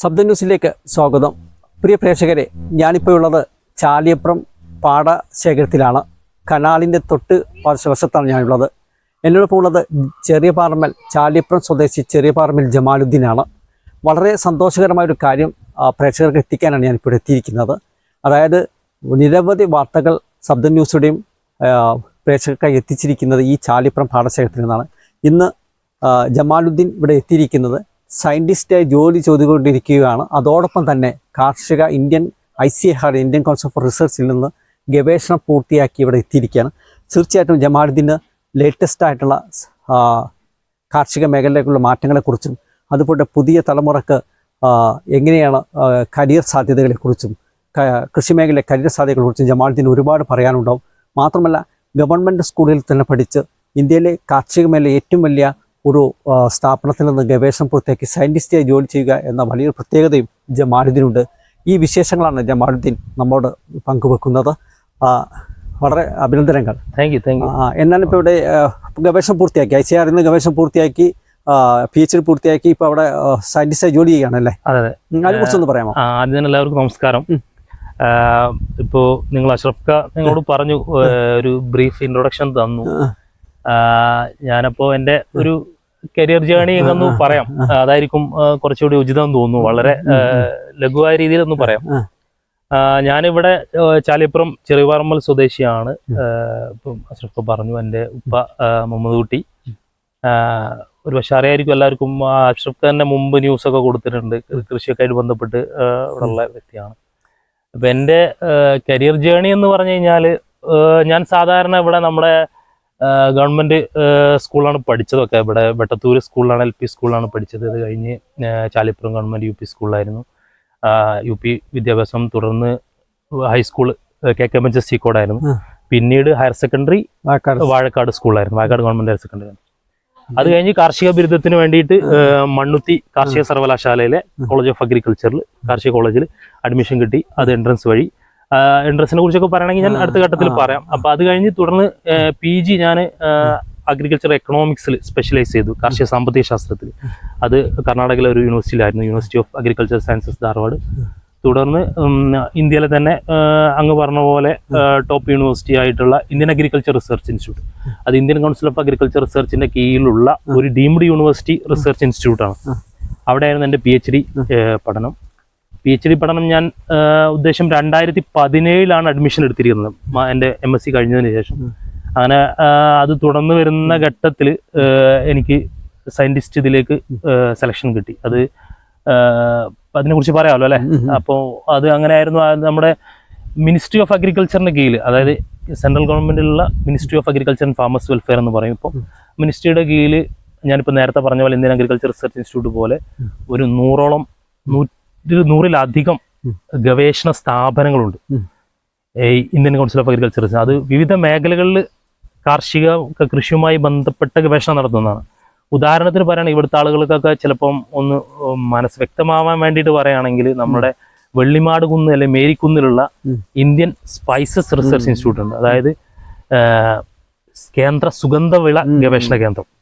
ശബ്ദ ന്യൂസിലേക്ക് സ്വാഗതം. പ്രിയ പ്രേക്ഷകരെ ഞാനിപ്പോൾ ഉള്ളത് ചാലിയപ്പുറം പാടശേഖരത്തിലാണ് കനാലിന്റെ തൊട്ട് വശത്താണ് ഞാനുള്ളത്. എന്നോടൊപ്പം ഉള്ളത് ചെറിയ പാറമ്മൽ ചാലിയപ്പുറം സ്വദേശി ചെറിയ പാറമ്മൽ ജമാലുദ്ദീനാണ്. വളരെ സന്തോഷകരമായൊരു കാര്യം പ്രേക്ഷകർക്ക് എത്തിക്കാനാണ് ഞാനിപ്പോൾ എത്തിയിരിക്കുന്നത്. അതായത് നിരവധി വാർത്തകൾ ശബ്ദ ന്യൂസുടെയും പ്രേക്ഷകർക്കായി എത്തിച്ചിരിക്കുന്നത് ഈ ചാലിപ്പുറം പാടശേഖരത്തിൽ നിന്നാണ് ഇന്ന് ജമാലുദ്ദീൻ ഇവിടെ എത്തിയിരിക്കുന്നത്. സയന്റിസ്റ്റായി ജോലി ചെയ്തുകൊണ്ടിരിക്കുകയാണ്. അതോടൊപ്പം തന്നെ കാർഷിക ഇന്ത്യൻ ഐ സി ഹാർഡ് ഇന്ത്യൻ കൗൺസിൽ ഫോർ റിസർച്ചിൽ നിന്ന് ഗവേഷണം പൂർത്തിയാക്കി ഇവിടെ എത്തിയിരിക്കുകയാണ്. തീർച്ചയായിട്ടും ജമാലുദ്ദീന് ലേറ്റസ്റ്റ് ആയിട്ടുള്ള കാർഷിക മേഖലയിലേക്കുള്ള മാറ്റങ്ങളെക്കുറിച്ചും അതുപോലെ പുതിയ തലമുറയ്ക്ക് എങ്ങനെയാണ് കരിയർ സാധ്യതകളെക്കുറിച്ചും കൃഷി മേഖലയിലെ കരിയർ സാധ്യതകളെക്കുറിച്ചും ജമാലുദ്ദീൻ ഒരുപാട് പറയാനുണ്ടാവും. മാത്രമല്ല ഗവൺമെന്റ് സ്കൂളിൽ തന്നെ പഠിച്ച് ഇന്ത്യയിലെ കാർഷിക മേഖല ഏറ്റവും വലിയ ഒരു സ്ഥാപനത്തിൽ നിന്ന് ഗവേഷണം പൂർത്തിയാക്കി സയന്റിസ്റ്റായി ജോലി ചെയ്യുക എന്ന വലിയൊരു പ്രത്യേകതയും ജമാലുദ്ദീനുണ്ട്. ഈ വിശേഷങ്ങളാണ് ജമാലുദ്ദീൻ നമ്മോട് പങ്കുവെക്കുന്നത്. വളരെ അഭിനന്ദനങ്ങൾ. താങ്ക് യു താങ്ക് യു എന്നാലും ഇപ്പോൾ ഇവിടെ ഗവേഷണം പൂർത്തിയാക്കി. ഐ സി ആറിൽ നിന്ന് ഗവേഷണം പൂർത്തിയാക്കി പി എച്ച് ഡി പൂർത്തിയാക്കി ഇപ്പോൾ അവിടെ സയന്റിസ്റ്റായി ജോലി ചെയ്യുകയാണല്ലേ അതെ അതെ. അതിനെക്കുറിച്ചൊന്ന് പറയാമോ? ആ, ആദ്യം തന്നെ എല്ലാവർക്കും നമസ്കാരം. ഇപ്പോൾ ഇപ്പോ നിങ്ങൾ അഷ്റഫ് ഖ നിങ്ങളോട് പറഞ്ഞു ഒരു ബ്രീഫ് ഇൻട്രൊഡക്ഷൻ തന്നു. ഞാനപ്പോ എന്റെ ഒരു കരിയർ ജേണി എന്നൊന്ന് പറയാം. അതായിരിക്കും കുറച്ചുകൂടി ഉചിതം തോന്നുന്നു. വളരെ ലഘുവായ രീതിയിൽ ഒന്ന് പറയാം. ഞാനിവിടെ ചാലിപ്പുറം ചെറിയപാറമ്പൽ സ്വദേശിയാണ്. ഇപ്പം അഷ്റഫ് പറഞ്ഞു എന്റെ ഉപ്പ മുഹമ്മദ് കുട്ടി. ഒരു പക്ഷെ അറിയായിരിക്കും എല്ലാവർക്കും അഷ്റഫ് തന്നെ മുമ്പ് ന്യൂസ് ഒക്കെ കൊടുത്തിട്ടുണ്ട്. കൃഷിയൊക്കെ ആയിട്ട് ബന്ധപ്പെട്ട് ഉള്ള വ്യക്തിയാണ്. അപ്പം എന്റെ കരിയർ ജേണി എന്ന് പറഞ്ഞു കഴിഞ്ഞാൽ ഞാൻ സാധാരണ ഇവിടെ നമ്മുടെ ഗവൺമെന്റ് സ്കൂളാണ് പഠിച്ചതൊക്കെ. ഇവിടെ വെട്ടത്തൂർ സ്കൂളിലാണ് എൽ പി സ്കൂളിലാണ് പഠിച്ചത്. അത് കഴിഞ്ഞ് ചാലിപ്പുറം ഗവൺമെന്റ് യു പി സ്കൂളിലായിരുന്നു. യു പി വിദ്യാഭ്യാസം തുടർന്ന് high school K K M H S C കോഡായിരുന്നു. പിന്നീട് ഹയർ സെക്കൻഡറി വാഴക്കാട് വാഴക്കാട് സ്കൂളായിരുന്നു വാഴക്കാട് ഗവൺമെന്റ് ഹയർ സെക്കൻഡറി അത് കഴിഞ്ഞ് കാർഷിക ബിരുദത്തിന് വേണ്ടിയിട്ട് മണ്ണുത്തി കാർഷിക സർവകലാശാലയിലെ കോളേജ് ഓഫ് അഗ്രികൾച്ചറിൽ കാർഷിക കോളേജിൽ അഡ്മിഷൻ കിട്ടി. അത് എൻട്രൻസ് വഴി എൻട്രൻസിനെ കുറിച്ചൊക്കെ പറയണമെങ്കിൽ ഞാൻ അടുത്ത ഘട്ടത്തിൽ പറയാം. അപ്പൊ അത് കഴിഞ്ഞ് തുടർന്ന് പി ജി ഞാൻ അഗ്രികൾച്ചർ എക്കണോമിക്സിൽ സ്പെഷ്യലൈസ് ചെയ്തു കാർഷിക സാമ്പത്തിക ശാസ്ത്രത്തിൽ അത് കർണാടകയിലെ ഒരു യൂണിവേഴ്സിറ്റിയിലായിരുന്നു university of agriculture sciences Dharwad. തുടർന്ന് ഇന്ത്യയിലെ തന്നെ അങ്ങ് പറഞ്ഞ പോലെ ടോപ്പ് യൂണിവേഴ്സിറ്റി ആയിട്ടുള്ള ഇന്ത്യൻ അഗ്രികൾച്ചർ റിസർച്ച് ഇൻസ്റ്റിറ്റ്യൂട്ട് അത് ഇന്ത്യൻ കൗൺസിൽ ഓഫ് അഗ്രികൾച്ചർ റിസർച്ചിന്റെ കീഴിലുള്ള ഒരു ഡീംഡ് യൂണിവേഴ്സിറ്റി റിസർച്ച് ഇൻസ്റ്റിറ്റ്യൂട്ടാണ്. അവിടെയായിരുന്നു എന്റെ പി എച്ച് ഡി പഠനം. പി എച്ച് ഡി പഠനം ഞാൻ ഉദ്ദേശം രണ്ടായിരത്തി പതിനേഴിലാണ് അഡ്മിഷൻ എടുത്തിരിക്കുന്നത് എന്റെ എം എസ് സി കഴിഞ്ഞതിന് ശേഷം. അങ്ങനെ അത് തുടർന്ന് വരുന്ന ഘട്ടത്തിൽ എനിക്ക് സയന്റിസ്റ്റ് ഇതിലേക്ക് സെലക്ഷൻ കിട്ടി. അത് അതിനെ കുറിച്ച് പറയാമല്ലോ അല്ലേ? അപ്പോൾ അത് അങ്ങനെയായിരുന്നു. ആയിരുന്നു നമ്മുടെ മിനിസ്ട്രി ഓഫ് അഗ്രികൾച്ചറിന്റെ കീഴിൽ അതായത് central ഗവൺമെന്റിലുള്ള ministry of agriculture and farmers welfare എന്ന് പറയും ഇപ്പോൾ മിനിസ്ട്രിയുടെ കീഴിൽ ഞാനിപ്പോൾ നേരത്തെ പറഞ്ഞ പോലെ ഇന്ത്യൻ അഗ്രികൾച്ചർ റിസർച്ച് ഇൻസ്റ്റിറ്റ്യൂട്ട് പോലെ ഒരു നൂറോളം നൂറ്റി നൂറിലധികം ഉം. ഗവേഷണ സ്ഥാപനങ്ങളുണ്ട്. Indian council of agriculture. അത് വിവിധ മേഖലകളിൽ കാർഷിക കൃഷിയുമായി ബന്ധപ്പെട്ട ഗവേഷണം നടത്തുന്നതാണ്. ഉദാഹരണത്തിന് പറയുകയാണെങ്കിൽ ഇവിടുത്തെ ആളുകൾക്കൊക്കെ ചിലപ്പം ഒന്ന് മനസ്സ് വ്യക്തമാവാൻ വേണ്ടിയിട്ട് പറയുകയാണെങ്കിൽ നമ്മുടെ വെള്ളിമാട് കുന്ന് അല്ലെ മേരിക്കുന്നിലുള്ള ഇന്ത്യൻ സ്പൈസസ് റിസർച്ച് ഇൻസ്റ്റിറ്റ്യൂട്ട് ഉണ്ട് അതായത് കേന്ദ്ര സുഗന്ധവിള ഗവേഷണ കേന്ദ്രം.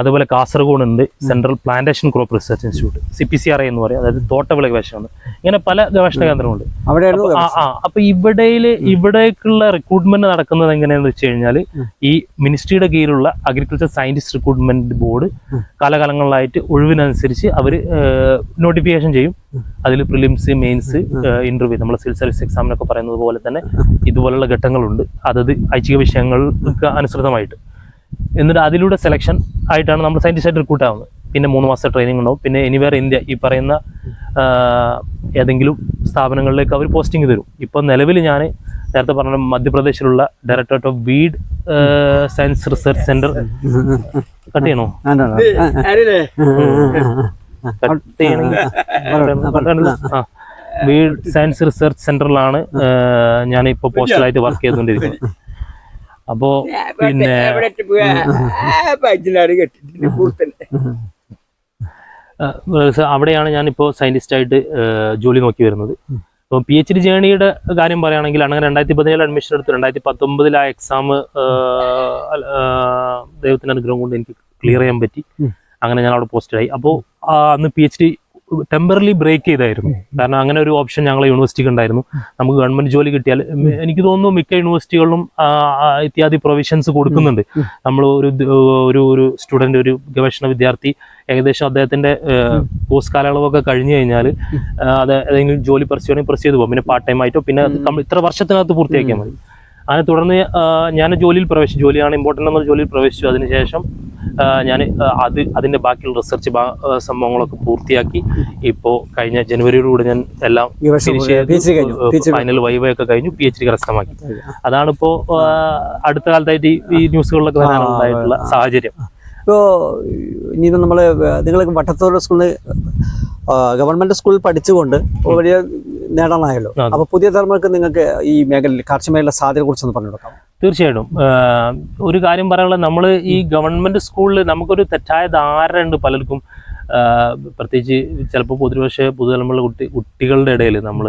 അതുപോലെ കാസർഗോഡ് ഉണ്ട് central plantation crop research institute C P C R എന്ന് പറയും. അതായത് തോട്ടവിള ഗവേഷണം ഇങ്ങനെ പല ഗവേഷണ കേന്ദ്രങ്ങളുണ്ട്. അവിടെ അപ്പൊ ആ അപ്പൊ ഇവിടെയിൽ ഇവിടേക്കുള്ള റിക്രൂട്ട്മെന്റ് നടക്കുന്നത് എങ്ങനെയാണെന്ന് വെച്ച് കഴിഞ്ഞാൽ ഈ മിനിസ്ട്രിയുടെ കീഴിലുള്ള അഗ്രികൾച്ചർ സയന്റിസ്റ്റ് റിക്രൂട്ട്മെന്റ് ബോർഡ്. കാലകാലങ്ങളിലായിട്ട് ഒഴിവിനനുസരിച്ച് അവർ നോട്ടിഫിക്കേഷൻ ചെയ്യും. അതിൽ പ്രിലിംസ് മെയിൻസ് ഇന്റർവ്യൂ നമ്മൾ സിവിൽ സർവീസ് എക്സാമിനൊക്കെ പറയുന്നത് പോലെ തന്നെ ഇതുപോലുള്ള ഘട്ടങ്ങളുണ്ട്. അതത് ഐച്ഛിക വിഷയങ്ങൾക്ക് അനുസൃതമായിട്ട്. എന്നിട്ട് അതിലൂടെ സെലക്ഷൻ ആയിട്ടാണ് നമ്മൾ സയന്റിസ്റ്റ് ആയിട്ട് റിക്രൂട്ട് ആവുന്നത്. പിന്നെ മൂന്ന് മാസത്തെ ട്രെയിനിങ് ഉണ്ടാവും. പിന്നെ എനിവേർ ഇന്ത്യ ഈ പറയുന്ന ഏതെങ്കിലും സ്ഥാപനങ്ങളിലേക്ക് അവർ പോസ്റ്റിംഗ് തരും. ഇപ്പോൾ നിലവിൽ ഞാൻ നേരത്തെ പറഞ്ഞ മധ്യപ്രദേശിലുള്ള directorate of weed science research centre cut ചെയ്യണോ? കട്ട് ചെയ്യണമെങ്കിൽ ആ വീഡ് സയൻസ് റിസർച്ച് സെന്ററിലാണ് ഞാൻ ഞാനിപ്പോൾ പോസ്റ്റലായിട്ട് വർക്ക് ചെയ്തുകൊണ്ടിരിക്കുന്നത്. അപ്പോൾ പിന്നെ അവിടെയാണ് ഞാൻ ഇപ്പോ ഞാനിപ്പോൾ സയന്റിസ്റ്റ് ആയിട്ട് ജോലി നോക്കി വരുന്നത്. അപ്പോൾ പി എച്ച് ഡി ജേണിയുടെ കാര്യം പറയുകയാണെങ്കിൽ അങ്ങനെ രണ്ടായിരത്തി പതിനേഴ് അഡ്മിഷൻ എടുത്തു രണ്ടായിരത്തി പത്തൊമ്പതിൽ ആ എക്സാം ദൈവത്തിന്റെ അനുഗ്രഹം കൊണ്ട് എനിക്ക് ക്ലിയർ ചെയ്യാൻ പറ്റി. അങ്ങനെ ഞാൻ അവിടെ പോസ്റ്റഡായി അപ്പോൾ അന്ന് P H D temporarily break ചെയ്തായിരുന്നു. കാരണം അങ്ങനെ ഒരു ഓപ്ഷൻ ഞങ്ങളെ യൂണിവേഴ്സിറ്റിക്ക് ഉണ്ടായിരുന്നു. നമുക്ക് ഗവൺമെന്റ് ജോലി കിട്ടിയാൽ എനിക്ക് തോന്നുന്നു മിക്ക യൂണിവേഴ്സിറ്റികളിലും ഇത്യാദി പ്രൊവിഷൻസ് കൊടുക്കുന്നുണ്ട്. നമ്മൾ ഒരു ഒരു ഒരു സ്റ്റുഡന്റ് ഒരു ഗവേഷണ വിദ്യാർത്ഥി ഏകദേശം അദ്ദേഹത്തിന്റെ പോസ്റ്റ് കാലയളവൊക്കെ കഴിഞ്ഞു കഴിഞ്ഞാൽ അത് ഏതെങ്കിലും ജോലി പ്രസ് ചെയ്യണമെങ്കിൽ പ്രസ് ചെയ്തു പോകും. പിന്നെ പാർട്ട് ടൈം ആയിട്ടോ പിന്നെ നമ്മൾ ഇത്ര വർഷത്തിനകത്ത് പൂർത്തിയാക്കിയാൽ മതി. അതിനെ തുടർന്ന് ഞാൻ ജോലിയിൽ പ്രവേശിച്ചു. ജോലിയാണ് ഇമ്പോർട്ടന്റ് എന്നുള്ള ജോലിയിൽ പ്രവേശിച്ചു. അതിനുശേഷം ഞാൻ അത് അതിന്റെ ബാക്കിയുള്ള റിസർച്ച് സംഭവങ്ങളൊക്കെ പൂർത്തിയാക്കി. ഇപ്പോൾ കഴിഞ്ഞ ജനുവരിയോടുകൂടി ഞാൻ എല്ലാം ഫൈനൽ വൈവയൊക്കെ കഴിഞ്ഞു. പി എച്ച് ഡി കരസ്ഥമാക്കി അതാണിപ്പോ ആ, അടുത്ത കാലത്തായിട്ട് ഈ- ന്യൂസുകളിലൊക്കെ വരാനുണ്ടായിട്ടുള്ള സാഹചര്യം. ഇപ്പോൾ ഇനി നമ്മൾ നിങ്ങൾ വട്ടത്തോട് സ്കൂളിൽ ഗവൺമെന്റ് സ്കൂളിൽ പഠിച്ചുകൊണ്ട് വലിയ നേടാനായല്ലോ. അപ്പോൾ അപ്പൊ പുതിയ തലമുറയ്ക്ക് നിങ്ങൾക്ക് ഈ മേഖലയിൽ കാർഷിക മേഖല സാധ്യതയെ കുറിച്ചൊന്ന് പറഞ്ഞു കൊടുക്കാം തീർച്ചയായിട്ടും. ഒരു കാര്യം പറയാനുള്ളത് നമ്മൾ ഈ ഗവൺമെന്റ് സ്കൂളിൽ നമുക്കൊരു തെറ്റായ ധാരണ ഉണ്ട് പലർക്കും. പ്രത്യേകിച്ച് ചിലപ്പോൾ പൊതുപക്ഷെ പുതുതലമുറ കുട്ടി കുട്ടികളുടെ ഇടയിൽ നമ്മൾ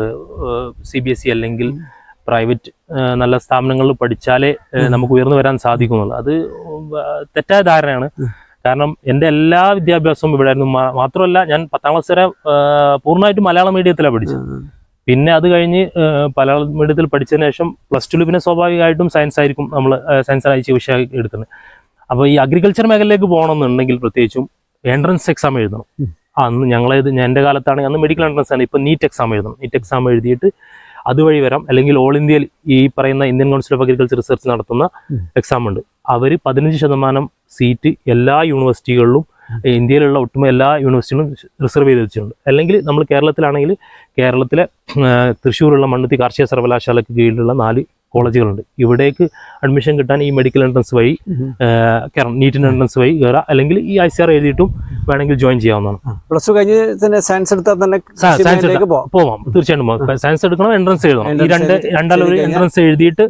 സി ബി എസ് ഇ അല്ലെങ്കിൽ പ്രൈവറ്റ് നല്ല സ്ഥാപനങ്ങളിൽ പഠിച്ചാലേ നമുക്ക് ഉയർന്നു വരാൻ സാധിക്കുന്നുള്ളൂ. അത് തെറ്റായ ധാരണയാണ്. കാരണം എന്റെ എല്ലാ വിദ്യാഭ്യാസവും ഇവിടെ ആയിരുന്നു മാത്രമല്ല ഞാൻ പത്താം ക്ലാസ് വരെ പൂർണമായിട്ടും മലയാളം മീഡിയത്തിലാണ് പഠിച്ചത്. പിന്നെ അത് കഴിഞ്ഞ് പല മീഡിയത്തിൽ പഠിച്ചതിന് ശേഷം പ്ലസ് ടുവിൽ പിന്നെ സ്വാഭാവികമായിട്ടും സയൻസ് ആയിരിക്കും നമ്മൾ സയൻസ് അയച്ച വിഷയം എടുക്കുന്നത്. അപ്പോൾ ഈ അഗ്രികൾച്ചർ മേഖലയിലേക്ക് പോകണമെന്നുണ്ടെങ്കിൽ പ്രത്യേകിച്ചും എൻട്രൻസ് എക്സാം എഴുതണം. അന്ന് ഞങ്ങളേത് ഞാൻ എന്റെ കാലത്താണ് അന്ന് മെഡിക്കൽ എൻട്രൻസ് ആണ്. ഇപ്പം നീറ്റ് എക്സാം എഴുതണം. നീറ്റ് എക്സാം എഴുതിയിട്ട് അതുവഴി വരാം. അല്ലെങ്കിൽ ഓൾ ഇന്ത്യയിൽ ഈ പറയുന്ന Indian council of agriculture research നടത്തുന്ന എക്സാം ഉണ്ട്. അവർ പതിനഞ്ച് ശതമാനം സീറ്റ് എല്ലാ യൂണിവേഴ്സിറ്റികളിലും ഇന്ത്യയിലുള്ള ഒട്ടുമിക്ക എല്ലാ യൂണിവേഴ്സിറ്റികളും റിസർവ് ചെയ്ത് വെച്ചിട്ടുണ്ട്. അല്ലെങ്കിൽ നമ്മൾ കേരളത്തിലാണെങ്കിൽ കേരളത്തിലെ തൃശ്ശൂരുള്ള മണ്ണുത്തി കാർഷിക സർവകലാശാലയ്ക്ക് കീഴിലുള്ള നാല് കോളേജുകളുണ്ട്. ഇവിടേക്ക് അഡ്മിഷൻ കിട്ടാൻ ഈ മെഡിക്കൽ എൻട്രൻസ് വഴി കയറാം നീറ്റിന്റെ എൻട്രൻസ് വഴി കയറാം അല്ലെങ്കിൽ ഈ ഐ സി ആർ എഴുതിയിട്ടും വേണമെങ്കിൽ ജോയിൻ ചെയ്യാവുന്നതാണ്. പ്ലസ് ടു കഴിഞ്ഞ് തന്നെ സയൻസ് എടുത്താൽ തന്നെ സയൻസ് പോവാം. തീർച്ചയായിട്ടും പോവാം. സയൻസ് എടുക്കണം എൻട്രൻസ് എഴുതണം. ഈ രണ്ട് രണ്ടാലും ഒരു എൻട്രൻസ് എഴുതിയിട്ട്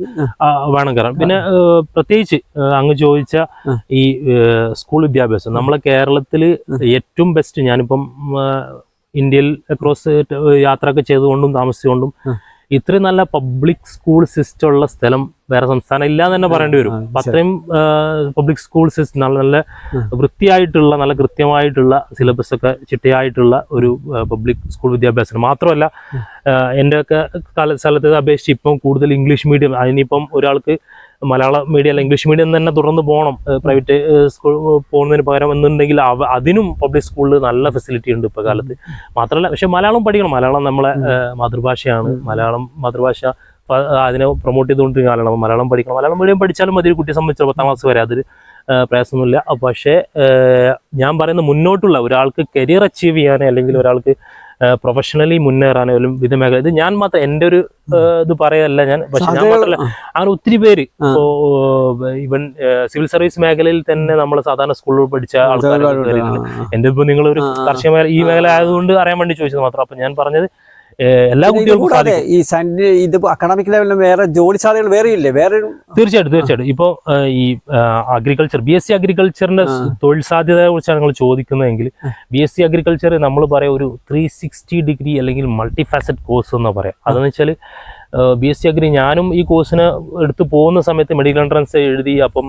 വേണം കയറാം പിന്നെ പ്രത്യേകിച്ച് അങ്ങ് ചോദിച്ച ഈ സ്കൂൾ വിദ്യാഭ്യാസം. നമ്മളെ കേരളത്തിൽ ഏറ്റവും ബെസ്റ്റ് ഞാനിപ്പം ഇന്ത്യയിൽ അക്രോസ് യാത്രയൊക്കെ ചെയ്തുകൊണ്ടും താമസിച്ചുകൊണ്ടും. ഇത്രയും നല്ല പബ്ലിക് സ്കൂൾ സിസ്റ്റം ഉള്ള സ്ഥലം വേറെ സംസ്ഥാനം ഇല്ല എന്ന് തന്നെ പറയേണ്ടി വരും. അത്രയും പബ്ലിക് സ്കൂൾ സിസ്റ്റം നല്ല നല്ല വൃത്തിയായിട്ടുള്ള നല്ല കൃത്യമായിട്ടുള്ള സിലബസ് ഒക്കെ ചിട്ടയായിട്ടുള്ള ഒരു പബ്ലിക് സ്കൂൾ വിദ്യാഭ്യാസം മാത്രമല്ല എന്റെ ഒക്കെ കാല സ്ഥലത്ത് അപേക്ഷിച്ച് ഇപ്പം കൂടുതൽ ഇംഗ്ലീഷ് മീഡിയം അതിനിപ്പം ഒരാൾക്ക് മലയാള മീഡിയം അല്ല ഇംഗ്ലീഷ് മീഡിയം തന്നെ തുടർന്ന് പോകണം. പ്രൈവറ്റ് സ്കൂൾ പോകുന്നതിന് പകരം എന്നുണ്ടെങ്കിൽ അതിനും പബ്ലിക് സ്കൂളിൽ നല്ല ഫെസിലിറ്റി ഉണ്ട് ഇപ്പോൾ കാലത്ത്. മാത്രമല്ല പക്ഷെ മലയാളം പഠിക്കണം. മലയാളം നമ്മളെ മാതൃഭാഷയാണ്. മലയാളം മാതൃഭാഷ അതിനെ പ്രൊമോട്ട് ചെയ്തുകൊണ്ടിരിക്കുന്ന കാലമാണ് മലയാളം പഠിക്കണം. മലയാളം മീഡിയം പഠിച്ചാലും മതി. കുട്ടിയെ സംബന്ധിച്ച് പത്താം ക്ലാസ് വരെ അതിൽ പ്രയാസമൊന്നുമില്ല. പക്ഷേ ഞാൻ പറയുന്ന മുന്നോട്ടുള്ള ഒരാൾക്ക് കരിയർ അച്ചീവ് ചെയ്യാൻ അല്ലെങ്കിൽ ഒരാൾക്ക് പ്രൊഫഷണലി അല്ലെങ്കിൽ വിവിധ മേഖല ഇത് ഞാൻ മാത്രം എന്റെ ഒരു ഇത് പറയല്ല ഞാൻ. പക്ഷെ ഞാൻ മാത്രമല്ല അങ്ങനെ ഒത്തിരി പേര് ഇവൻ സിവിൽ സർവീസ് മേഖലയിൽ തന്നെ നമ്മൾ സാധാരണ സ്കൂളിൽ പഠിച്ച ആൾക്കാർ എന്റെ ഇപ്പൊ നിങ്ങൾ ഒരു ആ, ആ. മേഖല ഈ മേഖല ആയതുകൊണ്ട് അറിയാൻ വേണ്ടി ചോദിച്ചത് മാത്രം. അപ്പൊ ഞാൻ പറഞ്ഞത് എല്ലാ കുട്ടികൾക്കും ഈ ഇത് അക്കാഡമിക് ലെവലിൽ വേറെ ജോലി സാധ്യതകൾ വേറെ ഇല്ലേ? വേറെ തീർച്ചയായിട്ടും തീർച്ചയായിട്ടും. ഇപ്പോൾ ഈ അഗ്രികൾച്ചർ ബി എസ് സി അഗ്രികൾച്ചറിന്റെ തൊഴിൽ സാധ്യതയെ കുറിച്ചാണ് നിങ്ങൾ ചോദിക്കുന്നതെങ്കിൽ ബി എസ് സി അഗ്രികൾച്ചർ നമ്മൾ പറയാം ഒരു ത്രീ സിക്സ്റ്റി ഡിഗ്രി അല്ലെങ്കിൽ മൾട്ടിഫാസറ്റ് കോഴ്സ് എന്ന് പറയാം. അതെന്ന് വെച്ചാൽ ബി എസ് സി അഗ്രി ഞാനും ഈ കോഴ്സിന് എടുത്തു പോകുന്ന സമയത്ത് മെഡിക്കൽ എൻട്രൻസ് എഴുതി അപ്പം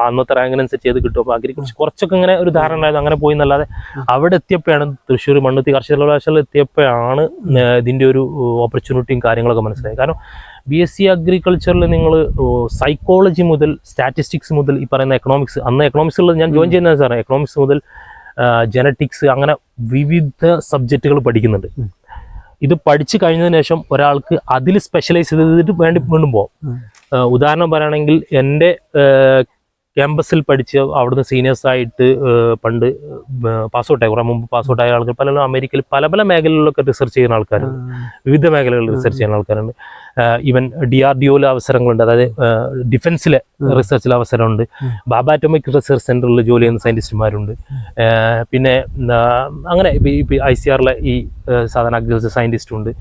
അന്നത്തെ റാങ്കിനനുസരിച്ച് ചെയ്ത് കിട്ടും അപ്പോൾ അഗ്രികൾച്ചർ കുറച്ചൊക്കെ ഇങ്ങനെ ഒരു ധാരണ ഉണ്ടായത് അങ്ങനെ പോയി എന്നല്ലാതെ അവിടെ എത്തിയപ്പോഴാണ് തൃശ്ശൂർ മണ്ണുത്തി കാർഷിക സർവകലാശാല എത്തിയപ്പോഴാണ് ഇതിന്റെ ഒരു ഓപ്പർച്യൂണിറ്റിയും കാര്യങ്ങളൊക്കെ മനസ്സിലായത് കാരണം ബി എസ് സി അഗ്രികൾച്ചറിൽ നിങ്ങൾ സൈക്കോളജി മുതൽ സ്റ്റാറ്റിസ്റ്റിക്സ് മുതൽ ഈ പറയുന്ന എക്കണോമിക്സ് അന്ന് എക്കണോമിക്സ് ഉള്ളത് ഞാൻ ജോയിൻ ചെയ്യുന്നത് സാറേ എക്കണോമിക്സ് മുതൽ ജനറ്റിക്സ് അങ്ങനെ വിവിധ സബ്ജക്റ്റുകൾ പഠിക്കുന്നുണ്ട്. ഇത് പഠിച്ചു കഴിഞ്ഞതിന് ശേഷം ഒരാൾക്ക് അതിൽ സ്പെഷ്യലൈസ് ചെയ്തിട്ട് വേണ്ടി വീണ്ടും പോകും ഉദാഹരണം പറയുകയാണെങ്കിൽ എന്റെ ക്യാമ്പസിൽ പഠിച്ച് അവിടുന്ന് സീനിയേഴ്സായിട്ട് പണ്ട് പാസ്ഔട്ടായി കുറേ മുമ്പ് പാസ്ഔട്ടായ ആൾക്കാർ പല അമേരിക്കയിൽ പല പല മേഖലകളിലൊക്കെ റിസർച്ച് ചെയ്യുന്ന ആൾക്കാരുണ്ട്. വിവിധ മേഖലകളിൽ റിസർച്ച് ചെയ്യുന്ന ആൾക്കാരുണ്ട്. ഈവൻ ഡി ആർ ഡി ഒയിലെ അവസരങ്ങളുണ്ട്. അതായത് ഡിഫൻസിലെ റിസർച്ചിലെ റിസർച്ചിൽ അവസരമുണ്ട്. ബാബ അറ്റോമിക് റിസർച്ച് സെന്ററിൽ ജോലി ചെയ്യുന്ന സയന്റിസ്റ്റുമാരുണ്ട് പിന്നെ അങ്ങനെ ഐ സി ആറിലെ ഈ സാധാരണ അഗ്രികൾച്ചർ സയന്റിസ്റ്റും ഉണ്ട്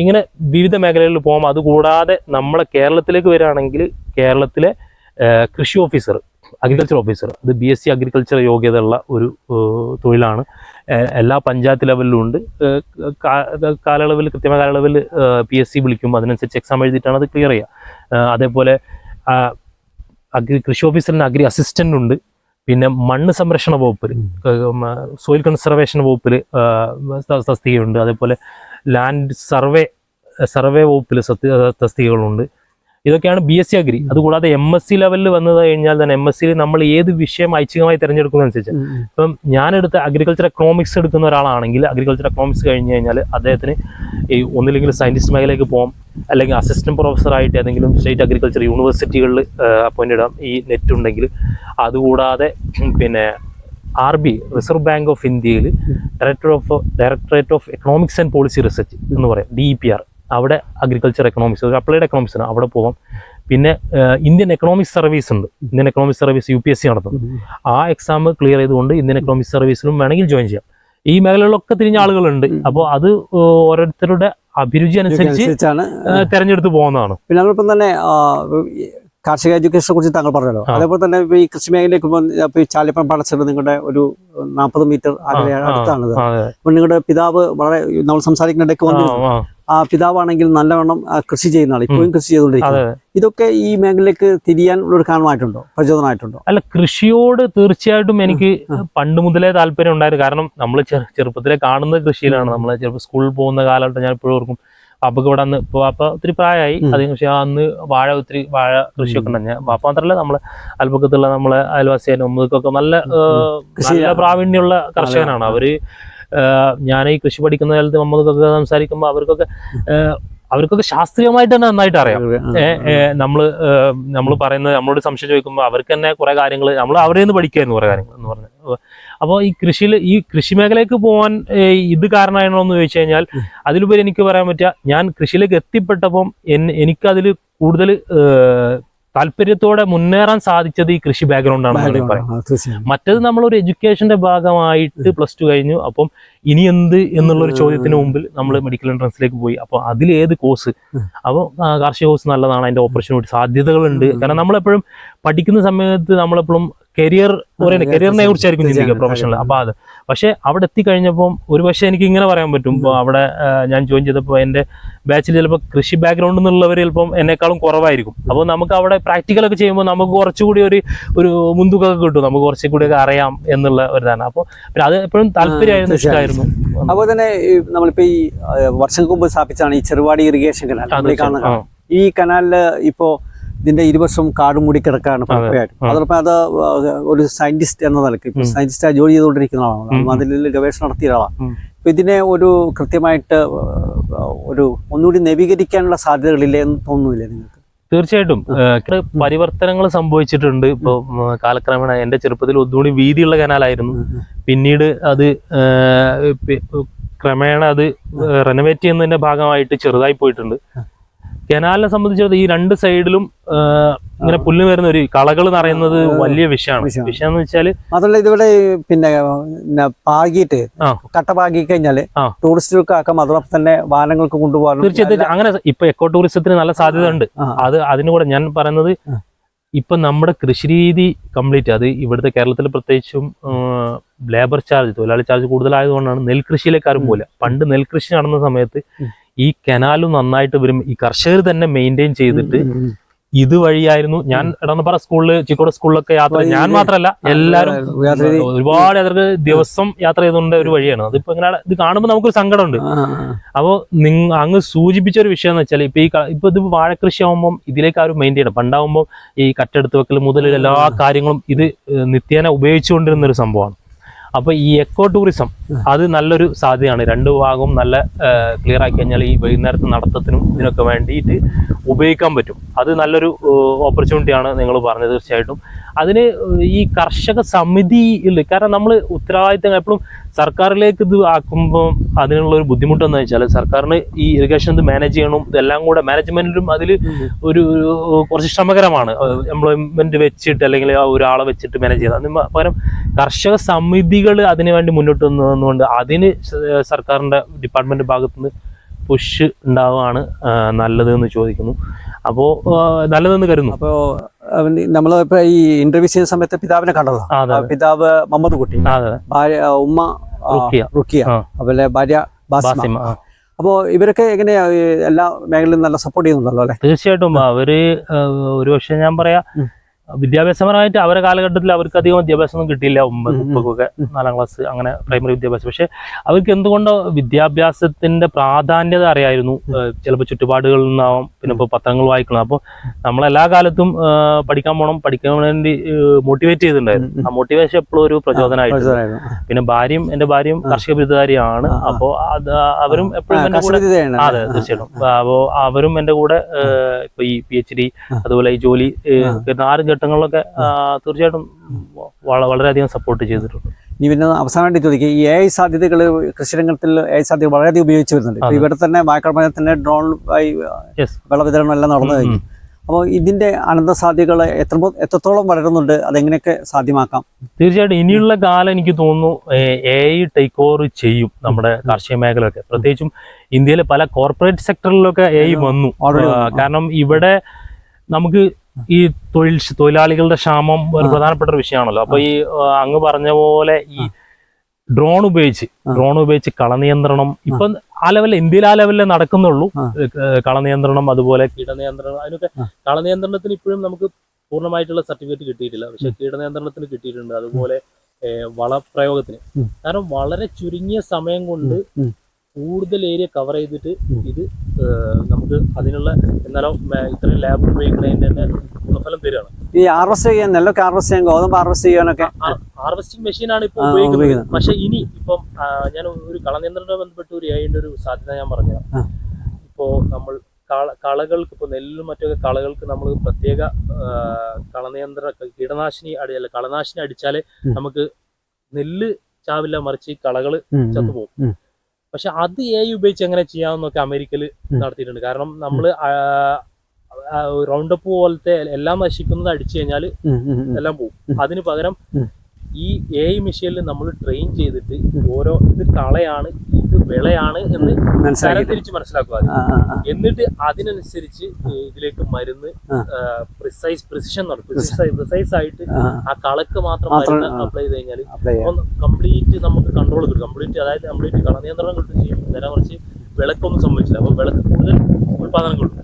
ഇങ്ങനെ വിവിധ മേഖലകളിൽ പോകാം. അതുകൂടാതെ നമ്മളെ കേരളത്തിലേക്ക് വരികയാണെങ്കിൽ കേരളത്തിലെ കൃഷി ഓഫീസർ അഗ്രികൾച്ചർ ഓഫീസർ അത് ബി എസ് സി അഗ്രികൾച്ചർ യോഗ്യതയുള്ള ഒരു തൊഴിലാണ്. എല്ലാ പഞ്ചായത്ത് ലെവലിലും ഉണ്ട്. കാലയളവിൽ കൃത്യമായ കാലയളവിൽ പി എസ് സി വിളിക്കും. അതിനനുസരിച്ച് എക്സാം എഴുതിയിട്ടാണ് അത് ക്ലിയർ ചെയ്യുക. അതേപോലെ അഗ്രി കൃഷി ഓഫീസറിന് അഗ്രി അസിസ്റ്റന്റ് ഉണ്ട്. പിന്നെ മണ്ണ് സംരക്ഷണ വകുപ്പിൽ സോയിൽ കൺസർവേഷൻ വകുപ്പിൽ തസ്തികയുണ്ട് അതേപോലെ ലാൻഡ് സർവേ സർവേ വകുപ്പിൽ തസ്തികകളുണ്ട് ഇതൊക്കെയാണ് ബി എസ് സി അഗ്രി അതുകൂടാതെ എം എസ് സി ലെവലിൽ വന്നത് കഴിഞ്ഞാൽ തന്നെ എം എസ് സിയിൽ നമ്മൾ ഏത് വിഷയം ഐച്ഛികമായി തിരഞ്ഞെടുക്കുന്നതനുസരിച്ച് ഇപ്പം ഞാനെടുത്ത അഗ്രികൾച്ചർ എക്കണോമിക്സ് എടുക്കുന്ന ഒരാളാണെങ്കിൽ അഗ്രികൾച്ചർ എക്കണോമിക്സ് കഴിഞ്ഞ് കഴിഞ്ഞാൽ അദ്ദേഹത്തിന് ഈ ഒന്നില്ലെങ്കിൽ സയന്റിസ്റ്റ് മേഖലയിലേക്ക് പോകാം അല്ലെങ്കിൽ അസിസ്റ്റന്റ് പ്രൊഫസറായിട്ട് ഏതെങ്കിലും സ്റ്റേറ്റ് അഗ്രികൾച്ചർ യൂണിവേഴ്സിറ്റികളിൽ അപ്പോയിന്റ് ഇടാം. ഈ നെറ്റ് ഉണ്ടെങ്കിൽ. അതുകൂടാതെ പിന്നെ R B reserve bank of ഇന്ത്യയിൽ director of directorate of economics and policy research എന്ന് പറയാം. ഡി ഇ പി ആർ അവിടെ അഗ്രികൾച്ചർ എക്കണോമിക്സ് ഒരു അപ്ലൈഡ് എക്കണോമിക്സ് ആണ് അവിടെ പോകാം പിന്നെ ഇന്ത്യൻ എക്കണോമിക് സർവീസ് ഉണ്ട്. Indian economic service U P S C നടത്തും ആ എക്സാം ക്ലിയർ ചെയ്തുകൊണ്ട് ഇന്ത്യൻ എക്കണോമിക് സർവീസിലും വേണമെങ്കിൽ ജോയിൻ ചെയ്യാം. ഈ മേഖലകളിലൊക്കെ തിരിഞ്ഞ ആളുകളുണ്ട്. അപ്പോൾ അത് ഓരോരുത്തരുടെ അഭിരുചി അനുസരിച്ച് തെരഞ്ഞെടുത്ത് പോകുന്നതാണ്. പിന്നെ അതോടൊപ്പം തന്നെ കാർഷിക എഡ്യൂക്കേഷനെ കുറിച്ച് താങ്കൾ പറഞ്ഞല്ലോ. അതേപോലെ തന്നെ ഈ കൃഷി മേഖലയ്ക്ക് ഇപ്പോൾ ഈ നിങ്ങളുടെ ഒരു നാൽപ്പത് മീറ്റർ അകലെ അടുത്താണത്. അപ്പോൾ നിങ്ങളുടെ പിതാവ് വളരെ നമ്മൾ സംസാരിക്കുന്ന ഇടയ്ക്ക് വന്നിരുന്നു. ആ, പിതാവാണെങ്കിൽ നല്ലവണ്ണം കൃഷി ചെയ്യുന്ന ആൾ ഇപ്പോഴും കൃഷി ചെയ്തുകൊണ്ടിരിക്കുന്നത് ഇതൊക്കെ ഈ മേഖലയ്ക്ക് തിരിയാൻ ഒരു കാരണമായിട്ടുണ്ടോ? പ്രചോദനമായിട്ടുണ്ടോ? അല്ല കൃഷിയോട് തീർച്ചയായിട്ടും എനിക്ക് പണ്ട് മുതലേ താല്പര്യം ഉണ്ടായിരുന്നു. കാരണം നമ്മൾ ചെറുപ്പത്തിലെ കാണുന്ന കൃഷിയിലാണ്. നമ്മൾ ചെറുപ്പം സ്കൂളിൽ പോകുന്ന കാലഘട്ടം ഞാൻ ഇപ്പോഴും ഓർക്കും. പാപ്പക്ക് ഇവിടെ അന്ന് ഇപ്പൊ പാപ്പ ഒത്തിരി പ്രായമായി അതിന് അത് പക്ഷേ അന്ന് വാഴ ഒത്തിരി വാഴ കൃഷിയൊക്കെ ഉണ്ടായി പാപ്പ മാത്രമല്ല നമ്മളെ അൽപ്പക്കത്തുള്ള നമ്മളെ അയൽവാസിയാനും ഒമ്പതൊക്കെ നല്ല നല്ല പ്രാവീണ്യമുള്ള കർഷകനാണ്. അവർ ഞാൻ ഈ കൃഷി പഠിക്കുന്ന കാലത്ത് നമ്മൾക്കൊക്കെ സംസാരിക്കുമ്പോൾ അവർക്കൊക്കെ അവർക്കൊക്കെ ശാസ്ത്രീയമായിട്ട് തന്നെ നന്നായിട്ട് അറിയാം. നമ്മൾ നമ്മൾ പറയുന്നത് നമ്മളോട് സംശയം ചോദിക്കുമ്പോൾ അവർക്ക് തന്നെ കുറെ കാര്യങ്ങൾ നമ്മൾ അവരിൽ നിന്ന് പഠിക്കായിരുന്നു കുറെ കാര്യങ്ങൾ എന്ന് പറഞ്ഞു. അപ്പോൾ ഈ കൃഷിയിൽ ഈ കൃഷി മേഖലയ്ക്ക് പോകാൻ ഇത് കാരണമാണോ എന്ന് ചോദിച്ചു കഴിഞ്ഞാൽ അതിലുപരി എനിക്ക് പറയാൻ പറ്റുക ഞാൻ കൃഷിയിലേക്ക് എത്തിപ്പെട്ടപ്പം എനിക്കതിൽ കൂടുതൽ താല്പര്യത്തോടെ മുന്നേറാൻ സാധിച്ചത് ഈ കൃഷി ബാക്ക്ഗ്രൗണ്ടാണ് പറയാം മറ്റത് നമ്മൾ ഒരു നമ്മളൊരു എഡ്യൂക്കേഷന്റെ ഭാഗമായിട്ട് പ്ലസ് ടു കഴിഞ്ഞു. അപ്പം ഇനി എന്ത് എന്നുള്ള ഒരു ചോദ്യത്തിന് മുമ്പിൽ നമ്മൾ മെഡിക്കൽ എൻട്രൻസിലേക്ക് പോയി. അപ്പോൾ അതിൽ ഏത് കോഴ്സ് അപ്പൊ അപ്പോൾ കാർഷിക കോഴ്സ് നല്ലതാണ്. അതിന്റെ ഓപ്പർച്യൂണിറ്റി സാധ്യതകളുണ്ട്. കാരണം നമ്മളെപ്പോഴും പഠിക്കുന്ന സമയത്ത് നമ്മളെപ്പോഴും കരിയർ yes, കരിയറിനെ കുറിച്ചായിരിക്കും ചിന്തിക്കുക പ്രൊഫഷണൽ അപ്പൊ അത്. പക്ഷെ അവിടെ എത്തിക്കഴിഞ്ഞപ്പം ഒരു പക്ഷേ എനിക്ക് ഇങ്ങനെ പറയാൻ പറ്റും. ഇപ്പൊ അവിടെ ഞാൻ ജോയിൻ ചെയ്തപ്പോൾ എന്റെ ബാച്ചിൽ ചിലപ്പോൾ കൃഷി ബാക്ക്ഗ്രൗണ്ട് എന്നുള്ളവർ ചിലപ്പം എന്നെക്കാളും കുറവായിരിക്കും. അപ്പോൾ നമുക്ക് അവിടെ പ്രാക്ടിക്കൽ ഒക്കെ ചെയ്യുമ്പോൾ നമുക്ക് കുറച്ചുകൂടി ഒരു ഒരു മുൻതൂക്കമൊക്കെ കിട്ടും. നമുക്ക് കുറച്ചുകൂടി ഒക്കെ അറിയാം എന്നുള്ള ഒരു ഇതാണ് അപ്പോൾ പിന്നെ അത് എപ്പോഴും താല്പര്യമായിരുന്നു. ഇഷ്ടമായിരുന്നു. അതുപോലെ തന്നെ നമ്മളിപ്പോ ഈ വർഷങ്ങൾക്ക് മുമ്പ് സ്ഥാപിച്ചാണ് ഈ ചെറുവാടി ഇറിഗേഷൻ കനാൽ. ഈ കനാലിൽ ആ, ഇതിന്റെ ഇരുവർഷം കാടും മൂടി കിടക്കാണ് അതോടൊപ്പം അത്. ഒരു സയന്റിസ്റ്റ് എന്ന നിലയ്ക്ക്. സയന്റിസ്റ്റ് ജോലി ചെയ്തുകൊണ്ടിരിക്കുന്ന ആളാണ്. അതിൽ ഗവേഷണം നടത്തിയ ആളാണ് അപ്പൊ ഇതിനെ ഒരു കൃത്യമായിട്ട് ഒരു ഒന്നുകൂടി നവീകരിക്കാനുള്ള സാധ്യതകളില്ലേ എന്ന് തോന്നുന്നില്ല നിങ്ങൾക്ക്? തീർച്ചയായിട്ടും. പരിവർത്തനങ്ങൾ സംഭവിച്ചിട്ടുണ്ട്. ഇപ്പോൾ കാലക്രമേണ എന്റെ ചെറുപ്പത്തിൽ ഒന്നുകൂടി വീതിയുള്ള കനാലായിരുന്നു. പിന്നീട് അത് ക്രമേണ അത് റെനോവേറ്റ് ചെയ്യുന്നതിന്റെ ഭാഗമായിട്ട് ചെറുതായി പോയിട്ടുണ്ട്. കനാലിനെ സംബന്ധിച്ചിടത്തോളം ഈ രണ്ട് സൈഡിലും ഇങ്ങനെ പുല്ല് വരുന്ന ഒരു കളകൾ നിറയുന്നത് വലിയ വിഷയമാണ്. വിഷയം എന്ന് വെച്ചാൽ മാത്രമല്ല ഇതിവിടെ പിന്നെ പാകിട്ട് പാകിയിട്ട്. കട്ട പാകി കഴിഞ്ഞാൽ ആ. ടൂറിസ്റ്റുകൾക്ക് അതോടൊപ്പം തന്നെ വാഹനങ്ങൾക്ക് കൊണ്ടുപോകാൻ തീർച്ചയായിട്ടും അങ്ങനെ ഇപ്പൊ എക്കോ ടൂറിസത്തിന് നല്ല സാധ്യത ഉണ്ട് അത് അതിനൂടെ ഞാൻ പറയുന്നത്. ഇപ്പൊ നമ്മുടെ കൃഷിരീതി കംപ്ലീറ്റ് അത് ഇവിടുത്തെ കേരളത്തിൽ പ്രത്യേകിച്ചും ലേബർ ചാർജ് തൊഴിലാളി ചാർജ് കൂടുതലായതുകൊണ്ടാണ് നെൽകൃഷിയിലേക്ക് ആരും പോല പണ്ട് നെൽകൃഷി നടന്ന സമയത്ത്. ഈ കനാലും നന്നായിട്ട് വരും. ഈ കർഷകർ തന്നെ മെയിന്റെയിൻ ചെയ്തിട്ട് ഇത് വഴിയായിരുന്നു ഉം. ഇതുവഴിയായിരുന്നു. ഞാൻ ഇടന്നപ്പാറ സ്കൂളിൽ ചിക്കോട് സ്കൂളിലൊക്കെ യാത്ര ഞാൻ മാത്രല്ല മാത്രമല്ല എല്ലാവരും യാത്ര ഒരുപാട് യാത്രയ്ക്ക് ദിവസം യാത്ര ചെയ്തുകൊണ്ട് ഒരു വഴിയാണ്. അതിപ്പോ ഇങ്ങനെ ഇത് കാണുമ്പോൾ നമുക്കൊരു സങ്കടമുണ്ട്. അപ്പോൾ നിങ്ങ അങ്ങ് സൂചിപ്പിച്ച ഒരു വിഷയം എന്ന് വെച്ചാൽ ഇപ്പൊ ഈ ഇപ്പൊ ഇത് വാഴക്കൃഷി ആകുമ്പോൾ ഇതിലേക്ക് ആരും മെയിൻ ചെയ്യണം പണ്ടാകുമ്പോൾ ഈ കട്ടെടുത്ത് വെക്കൽ മുതൽ എല്ലാ കാര്യങ്ങളും ഇത് നിത്യേന ഉപയോഗിച്ചുകൊണ്ടിരുന്ന ഒരു സംഭവമാണ്. അപ്പൊ ഈ എക്കോ ടൂറിസം അത് നല്ലൊരു സാധ്യതയാണ്. രണ്ട് ഭാഗവും നല്ല ക്ലിയർ ആക്കി കഴിഞ്ഞാൽ ഈ വൈകുന്നേരത്തെ നടത്തത്തിനും ഇതിനൊക്കെ വേണ്ടിയിട്ട് ഉപയോഗിക്കാൻ പറ്റും. അത് നല്ലൊരു ഓപ്പർച്യൂണിറ്റിയാണ് നിങ്ങൾ പറഞ്ഞത് തീർച്ചയായിട്ടും. അതിന് ഈ കർഷക സമിതി ഇല്ല? കാരണം നമ്മൾ ഉത്തരവാദിത്തം എപ്പോഴും സർക്കാരിലേക്ക് ഇത് ആക്കുമ്പോൾ അതിനുള്ള ഒരു ബുദ്ധിമുട്ട് എന്താ വെച്ചാൽ സർക്കാരിന് ഈ ഇറിഗേഷൻ ഇത് മാനേജ് ചെയ്യണം ഇതെല്ലാം കൂടെ മാനേജ്മെന്റിലും അതിൽ ഒരു കുറച്ച് ശ്രമകരമാണ്. എംപ്ലോയ്മെന്റ് വെച്ചിട്ട് അല്ലെങ്കിൽ ഒരാളെ വെച്ചിട്ട് മാനേജ് ചെയ്യുന്നത് അതിന് പകരം കർഷക സമിതികൾ അതിനു വേണ്ടി മുന്നോട്ട് വന്നതുകൊണ്ട് അതിന് സർക്കാരിന്റെ സർക്കാരിന്റെ ഡിപ്പാർട്ട്മെന്റ് ഭാഗത്തുനിന്ന് പുഷ് ഉണ്ടാവുകയാണ് നല്ലതെന്ന് നല്ലത് എന്ന് ചോദിക്കുന്നു അപ്പോൾ നല്ലതെന്ന് കരുതുന്നു. അപ്പോൾ നമ്മൾ ഇപ്പൊ ഈ ഇന്റർവ്യൂ ചെയ്യുന്ന സമയത്ത് പിതാവിനെ കണ്ടല്ലോ ആ, പിതാവ് മുഹമ്മദ് കുട്ടി. ഭാര്യ ഉമ്മ റുക്കിയ. അതുപോലെ ഭാര്യ ബാസിമ. അപ്പോൾ ഇവരൊക്കെ എങ്ങനെയാ എല്ലാ മേഖലയിലും നല്ല സപ്പോർട്ട് ചെയ്യുന്നുണ്ടല്ലോ അല്ലെ? തീർച്ചയായിട്ടും അവർ ഒരു പക്ഷെ ഞാൻ പറയാ. വിദ്യാഭ്യാസപരമായിട്ട് അവരുടെ കാലഘട്ടത്തിൽ അവർക്ക് അധികം വിദ്യാഭ്യാസമൊന്നും കിട്ടിയില്ല ഒമ്പത് ഉം, ഉം. നാലാം ക്ലാസ് അങ്ങനെ പ്രൈമറി വിദ്യാഭ്യാസം. പക്ഷെ അവർക്ക് എന്തുകൊണ്ടോ വിദ്യാഭ്യാസത്തിന്റെ പ്രാധാന്യത അറിയായിരുന്നു. ചിലപ്പോൾ ചുറ്റുപാടുകളിൽ നിന്നാവും പിന്നെ ഇപ്പോൾ പത്രങ്ങൾ വായിക്കണം. അപ്പോൾ നമ്മളെല്ലാ കാലത്തും പഠിക്കാൻ പോകണം പഠിക്കാൻ വേണ്ടി മോട്ടിവേറ്റ് ചെയ്തിട്ടുണ്ടായിരുന്നു. ആ മോട്ടിവേഷൻ എപ്പോഴും ഒരു പ്രചോദനമായിട്ട്. പിന്നെ ഭാര്യയും എന്റെ ഭാര്യയും കാർഷിക ബിരുദധാരിയാണ്. അപ്പോൾ അത് അവരും എപ്പോഴും കൂടെ അതെ തീർച്ചയായിട്ടും. അപ്പോൾ അവരും എന്റെ കൂടെ ഇപ്പൊ ഈ പി എച്ച് ഡി അതുപോലെ ഈ ജോലി ഏഹ്, ആ. പിന്നെ ആറ് ഘട്ടങ്ങളിലൊക്കെ തീർച്ചയായിട്ടും വള- വളരെയധികം സപ്പോർട്ട് ചെയ്തിട്ടുണ്ട്. ഇനി പിന്നെ അവസാനമായിട്ട് ചോദിക്കുക ഈ എ ഐ സാധ്യതകൾ കൃഷിരംഗത്തിൽ എ ഐ സാധ്യത വളരെയധികം ഉപയോഗിച്ച് വരുന്നുണ്ട്. ഇവിടെ തന്നെ വായക്കാട് തന്നെ ഡ്രോൺ. വെള്ളവിതരണം എല്ലാം നടന്നു കഴിഞ്ഞു. അപ്പോൾ ഇതിന്റെ അനന്ത സാധ്യതകൾ എത്ര എത്രത്തോളം വളരുന്നുണ്ട്? അതെങ്ങനെയൊക്കെ സാധ്യമാക്കാം? തീർച്ചയായിട്ടും ഇനിയുള്ള കാലം എനിക്ക് തോന്നുന്നു എ ഐ ടേക്ക് ഓവർ ചെയ്യും നമ്മുടെ കാർഷിക മേഖലയൊക്കെ പ്രത്യേകിച്ചും ഇന്ത്യയിലെ പല കോർപ്പറേറ്റ് സെക്ടറിലൊക്കെ എ ഐ വന്നു. കാരണം ഇവിടെ നമുക്ക് ഈ തൊഴിൽ തൊഴിലാളികളുടെ ക്ഷാമം ഒരു. പ്രധാനപ്പെട്ട ഒരു വിഷയമാണല്ലോ. അപ്പൊ ഈ അങ്ങ് പറഞ്ഞ പോലെ ഈ ഡ്രോൺ ഉപയോഗിച്ച്. ഡ്രോൺ ഉപയോഗിച്ച് കളനിയന്ത്രണം ഇപ്പൊ ആ ലെവലിൽ ഇന്ത്യയിൽ ആ ലെവലിൽ നടക്കുന്നുള്ളൂ. കളനിയന്ത്രണം അതുപോലെ കീടനിയന്ത്രണം അതിനൊക്കെ. കളനിയന്ത്രണത്തിന് ഇപ്പോഴും നമുക്ക് പൂർണമായിട്ടുള്ള സർട്ടിഫിക്കറ്റ് കിട്ടിയിട്ടില്ല. പക്ഷെ കീടനിയന്ത്രണത്തിന് കിട്ടിയിട്ടുണ്ട്. അതുപോലെ വളപ്രയോഗത്തിന്. കാരണം വളരെ ചുരുങ്ങിയ സമയം കൊണ്ട്. കൂടുതൽ ഏരിയ കവർ ചെയ്തിട്ട് ഇത് നമുക്ക് അതിനുള്ള എന്നാലോ ഇത്രയും ലാബ് ഉപയോഗിക്കുന്നതിന്റെ തന്നെ ഗുണഫലം തരികയാണ് ഈ ഹാർവസ്റ്റ് ചെയ്യാൻ നെല്ലൊക്കെ ഹാർവസ്റ്റ് ചെയ്യാൻ ഗോതമ്പ് ഹാർവസ്റ്റ് ചെയ്യാനൊക്കെ ഹാർവെസ്റ്റിംഗ് മെഷീനാണ് ഇപ്പോൾ ഇപ്പൊ ഉപയോഗിക്കുന്നത്. പക്ഷെ ഇനി ഇപ്പം ഞാൻ ഒരു കളനിയന്ത്രണവുമായി ബന്ധപ്പെട്ട് ഒരു ഏഴിന്റെ ഒരു സാധ്യത ഞാൻ പറഞ്ഞുതരാം ആ. ഇപ്പോ നമ്മൾ കള കളകൾക്ക് ഇപ്പൊ നെല്ലും മറ്റൊക്കെ കളകൾക്ക് നമ്മൾ പ്രത്യേക കളനിയന്ത്ര കളനിയന്ത്രണ കീടനാശിനി അടി അല്ല കളനാശിനി അടിച്ചാലേ നമുക്ക് നെല്ല് ചാവില്ല മറിച്ച് കളകൾ. ചത്തുപോകും. പക്ഷെ അത് എ ഉപയോഗിച്ച് എങ്ങനെ ചെയ്യാമെന്നൊക്കെ അമേരിക്കയിൽ നടത്തിയിട്ടുണ്ട് കാരണം നമ്മൾ റൗണ്ടപ്പ് പോലത്തെ എല്ലാം നശിക്കുന്നത് അടിച്ചു കഴിഞ്ഞാൽ. എല്ലാം പോകും. അതിന് പകരം. ഈ എ ഐ മെഷീനിൽ നമ്മൾ ട്രെയിൻ ചെയ്തിട്ട് ഓരോ ഇത് കളയാണ് ഇത് വിളയാണ് എന്ന് തരംതിരിച്ച് മനസ്സിലാക്കുക. എന്നിട്ട് അതിനനുസരിച്ച് ഇതിലേക്ക് മരുന്ന് പ്രിസൈസ് പ്രിസിഷൻ പ്രിസൈസ് ആയിട്ട് ആ, കളക്ക് മാത്രം മരുന്ന് അപ്ലൈ ചെയ്ത് കഴിഞ്ഞാൽ കംപ്ലീറ്റ് നമുക്ക് കൺട്രോൾ കിട്ടും. കംപ്ലീറ്റ് അതായത് കംപ്ലീറ്റ് കളനിയന്ത്രണം കിട്ടും ചെയ്യും. നേരെ മറിച്ച് വിളക്കൊന്നും സംഭവിച്ചില്ല. അപ്പോൾ വിളക്ക് കൂടുതൽ ഉൽപാദനം കിട്ടും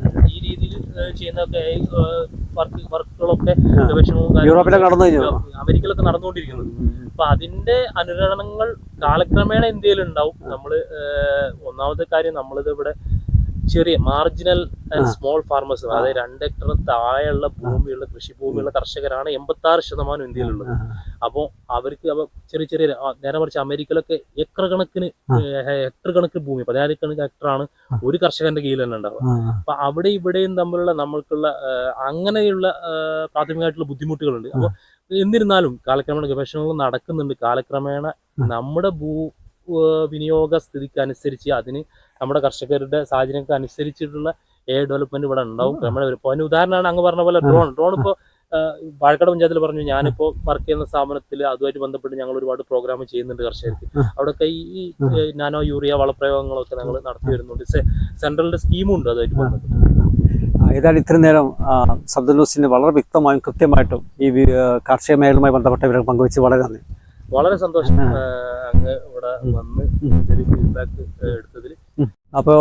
വർക്ക് വർക്കുകളൊക്കെ. ഗവേഷണവും യൂറോപ്പിലൊക്കെ നടന്നു കഴിഞ്ഞു. അമേരിക്കയിലൊക്കെ നടന്നുകൊണ്ടിരിക്കുന്നത് അപ്പൊ അതിന്റെ അനുരണങ്ങൾ കാലക്രമേണ ഇന്ത്യയിൽ ഉണ്ടാവും. നമ്മൾ ഒന്നാമത്തെ കാര്യം നമ്മളിത് ഇവിടെ ചെറിയ മാർജിനൽ ആൻഡ് സ്മോൾ ഫാർമേഴ്സ് അതായത് രണ്ട് ഹെക്ടർ താഴെയുള്ള ഭൂമിയുള്ള കൃഷിഭൂമിയുള്ള കർഷകരാണ് എൺപത്തി ആറ് ശതമാനം ഇന്ത്യയിലുള്ളത്. അപ്പോൾ അവർക്ക് അവ ചെറിയ ചെറിയ നേരെ മറിച്ച് അമേരിക്കയിലൊക്കെ ഏക്കർ കണക്കിന് ഹെക്ടർ കണക്കിന് ഭൂമി പതിനായിരക്കണക്കിന് ഹെക്ടറാണ് ആണ് ഒരു കർഷകന്റെ കീഴിൽ തന്നെ ഉണ്ടാവുക അപ്പൊ അവിടെ ഇവിടെയും തമ്മിലുള്ള നമ്മൾക്കുള്ള അങ്ങനെയുള്ള പ്രാഥമികമായിട്ടുള്ള ബുദ്ധിമുട്ടുകളുണ്ട്. അപ്പോൾ എന്നിരുന്നാലും കാലക്രമേണ ഗവേഷണങ്ങൾ നടക്കുന്നുണ്ട്. കാലക്രമേണ നമ്മുടെ ഭൂ വിനിയോഗ സ്ഥിതിക്ക് അനുസരിച്ച് അതിന് നമ്മുടെ കർഷകരുടെ സാഹചര്യങ്ങൾക്ക് അനുസരിച്ചിട്ടുള്ള എ ഡെവലപ്മെന്റ് ഇവിടെ ഉണ്ടാവും. നമ്മുടെ ഇപ്പോൾ അതിന് ഉദാഹരണമാണ് അങ്ങ് പറഞ്ഞ പോലെ ഡ്രോൺ ഡ്രോൺ ഇപ്പോൾ വാഴക്കാട് പഞ്ചായത്തിൽ പറഞ്ഞു ഞാനിപ്പോൾ വർക്ക് ചെയ്യുന്ന സ്ഥാപനത്തിൽ അതുമായിട്ട് ബന്ധപ്പെട്ട് ഞങ്ങൾ ഒരുപാട് പ്രോഗ്രാം ചെയ്യുന്നുണ്ട് കർഷകർക്ക്. അവിടെയൊക്കെ ഈ നാനോ യൂറിയ വളപ്രയോഗങ്ങളൊക്കെ ഞങ്ങൾ നടത്തി വരുന്നുണ്ട്. സെൻട്രലിന്റെ സ്കീമുണ്ട് അതുമായിട്ട് ബന്ധപ്പെട്ട്. ആ, ഏതായാലും ഇത്രയും നേരം ശബ്ദ ന്യൂസിന് വളരെ വ്യക്തമായും കൃത്യമായിട്ടും ഈ കാർഷിക മേഖലയുമായി ബന്ധപ്പെട്ട വിവരങ്ങൾ പങ്കുവച്ച് വളരെ നന്ദി. വളരെ സന്തോഷം. അങ്ങ് ഇവിടെ വന്ന് ഫീഡ്ബാക്ക് എടുത്തതിൽ അപ്പോൾ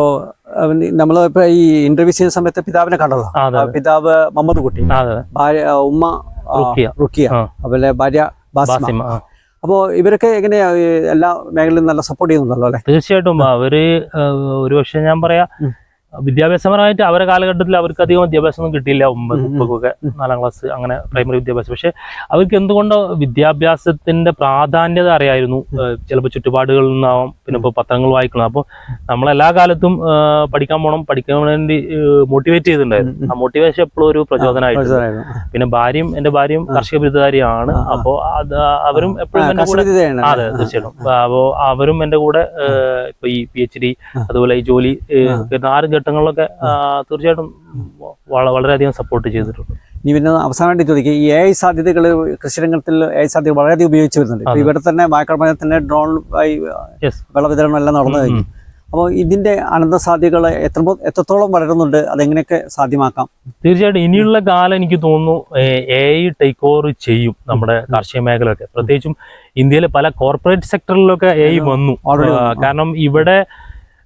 നമ്മൾ ഇപ്പോൾ ഈ ഇന്റർവ്യൂ ചെയ്യുന്ന സമയത്ത് പിതാവിനെ കണ്ടല്ലോ പിതാവ് മുഹമ്മദ് കുട്ടി. ഭാര്യ ഉമ്മ റുക്കിയ. അതുപോലെ ഭാര്യ ബാസിമ. അപ്പോ. അപ്പോൾ ഇവരൊക്കെ എങ്ങനെയാ എല്ലാ മേഖലയിലും നല്ല സപ്പോർട്ട് ചെയ്യുന്നുണ്ടല്ലോ അല്ലേ? തീർച്ചയായിട്ടും അവർ ഒരു പക്ഷെ ഞാൻ പറയാ. വിദ്യാഭ്യാസപരമായിട്ട് അവരുടെ കാലഘട്ടത്തിൽ അവർക്ക് അധികം വിദ്യാഭ്യാസമൊന്നും കിട്ടിയില്ല ഒമ്പത് ഉം, ഉം. മുപ്പൊക്കെ നാലാം ക്ലാസ് അങ്ങനെ പ്രൈമറി വിദ്യാഭ്യാസം. പക്ഷെ അവർക്ക് എന്തുകൊണ്ടോ വിദ്യാഭ്യാസത്തിന്റെ പ്രാധാന്യത അറിയായിരുന്നു. ചിലപ്പോൾ ചുറ്റുപാടുകളിൽ നിന്നാവും പിന്നെ ഇപ്പോൾ പത്രങ്ങൾ വായിക്കണം. അപ്പോൾ നമ്മളെല്ലാ കാലത്തും പഠിക്കാൻ പോകണം പഠിക്കാൻ വേണ്ടി മോട്ടിവേറ്റ് ചെയ്തിട്ടുണ്ടായിരുന്നു. ആ മോട്ടിവേഷൻ എപ്പോഴും ഒരു പ്രചോദനമായിട്ട്. പിന്നെ ഭാര്യയും എന്റെ ഭാര്യയും കർഷക ബിരുദധാരിയാണ്. അപ്പോൾ അത് അവരും എപ്പോഴും കൂടെ. അതെ തീർച്ചയായിട്ടും. അപ്പോ അവരും എന്റെ കൂടെ ഇപ്പൊ ഈ പി എച്ച് ഡി അതുപോലെ ഈ ജോലി ഏഹ്, ആ. ആറ് ഘട്ടങ്ങളിലൊക്കെ തീർച്ചയായിട്ടും വള- വളരെയധികം സപ്പോർട്ട് ചെയ്തിട്ടുണ്ട്. ഇനി പിന്നെ അവസാനമായിട്ട് ചോദിക്കുക ഈ എ ഐ സാധ്യതകൾ കൃഷിരംഗത്തിൽ എ ഐ സാധ്യത വളരെയധികം ഉപയോഗിച്ച് വരുന്നുണ്ട്. ഇവിടെ തന്നെ വായക്കടമയിൽ തന്നെ ഡ്രോൺ ആയി. വെള്ളവിതരണം എല്ലാം നടന്നു കഴിഞ്ഞു. അപ്പോൾ ഇതിന്റെ അനന്ത സാധ്യതകൾ എത്ര എത്രത്തോളം വളരുന്നുണ്ട്? അതെങ്ങനെയൊക്കെ സാധ്യമാക്കാം? തീർച്ചയായിട്ടും ഇനിയുള്ള കാലം എനിക്ക് തോന്നുന്നു എ ഐ ടേക്ക് ഓവർ ചെയ്യും നമ്മുടെ കാർഷിക മേഖലയൊക്കെ. പ്രത്യേകിച്ചും ഇന്ത്യയിലെ പല കോർപ്പറേറ്റ് സെക്ടറിലൊക്കെ എ ഐ വന്നു. കാരണം ഇവിടെ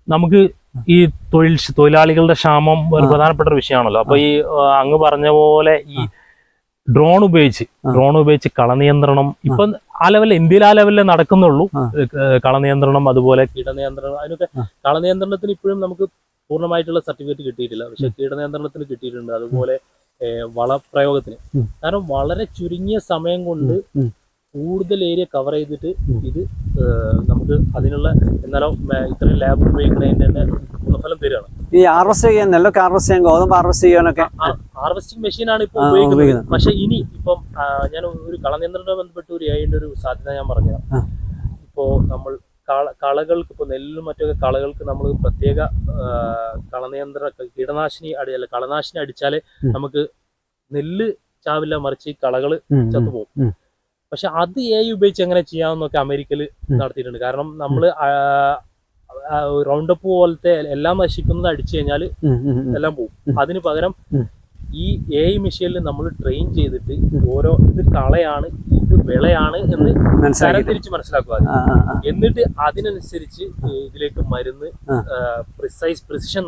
നമുക്ക് ഈ തൊഴിൽ തൊഴിലാളികളുടെ ക്ഷാമം ഒരു പ്രധാനപ്പെട്ട ഒരു വിഷയമാണല്ലോ. അപ്പൊ ഈ അങ്ങ് പറഞ്ഞ പോലെ ഈ ഡ്രോൺ ഉപയോഗിച്ച്. ഡ്രോൺ ഉപയോഗിച്ച് കളനിയന്ത്രണം ഇപ്പൊ ആ ലെവലിൽ ഇന്ത്യയിൽ ആ ലെവലിൽ നടക്കുന്നുള്ളൂ. കളനിയന്ത്രണം അതുപോലെ കീടനിയന്ത്രണം അതിനൊക്കെ. കളനിയന്ത്രണത്തിന് ഇപ്പോഴും നമുക്ക് പൂർണമായിട്ടുള്ള സർട്ടിഫിക്കറ്റ് കിട്ടിയിട്ടില്ല. പക്ഷെ കീടനിയന്ത്രണത്തിന് കിട്ടിയിട്ടുണ്ട്. അതുപോലെ വളപ്രയോഗത്തിന്. കാരണം വളരെ ചുരുങ്ങിയ സമയം കൊണ്ട്. കൂടുതൽ ഏരിയ കവർ ചെയ്തിട്ട്. ഇത് നമുക്ക് അതിനുള്ള എന്നാലോ ഇത്രയും ലാബ് ഉപയോഗിക്കുന്നതിന്റെ തന്നെ ഗുണഫലം തരികയാണ് ഈ ഹാർവസ്റ്റ് ചെയ്യാൻ നെല്ലൊക്കെ ഹാർവസ്റ്റ് ചെയ്യാൻ ഗോതമ്പ് ഹാർവസ്റ്റ് ചെയ്യാനൊക്കെ ഹാർവെസ്റ്റിംഗ് മെഷീനാണ് ഇപ്പോൾ ഇപ്പൊ ഉപയോഗിക്കുന്നത്. പക്ഷെ ഇനി ഇപ്പം ഞാൻ ഒരു കളനിയന്ത്രണവുമായി ബന്ധപ്പെട്ട് ഒരു ഏഴിന്റെ ഒരു സാധ്യത ഞാൻ പറഞ്ഞുതരാം ആ. ഇപ്പോ നമ്മൾ കള കളകൾക്ക് ഇപ്പൊ നെല്ലും മറ്റൊക്കെ കളകൾക്ക് നമ്മൾ പ്രത്യേക കളനിയന്ത്ര കീടനാശിനി അടി അല്ല കളനാശിനി അടിച്ചാലേ നമുക്ക് നെല്ല് ചാവില്ല മറിച്ച് കളകൾ ചത്തുപോകും. പക്ഷെ അത് എ ഉപയോഗിച്ച് എങ്ങനെ ചെയ്യാമെന്നൊക്കെ അമേരിക്കയിൽ നടത്തിയിട്ടുണ്ട്. കാരണം നമ്മൾ റൗണ്ട് അപ്പ് പോലത്തെ എല്ലാം നശിക്കുന്നത് അടിച്ചു കഴിഞ്ഞാൽ. എല്ലാം പോകും. അതിന് പകരം ഈ എ ഐ മെഷീനിൽ നമ്മൾ ട്രെയിൻ ചെയ്തിട്ട് ഓരോ ഇത് കളയാണ് ഇത് വിളയാണ് എന്ന് മനസ്സിലാക്കി. തരംതിരിച്ച് മനസ്സിലാക്കുക. എന്നിട്ട് അതിനനുസരിച്ച് ഇതിലേക്ക് മരുന്ന് പ്രിസൈസ് പ്രിസിഷൻ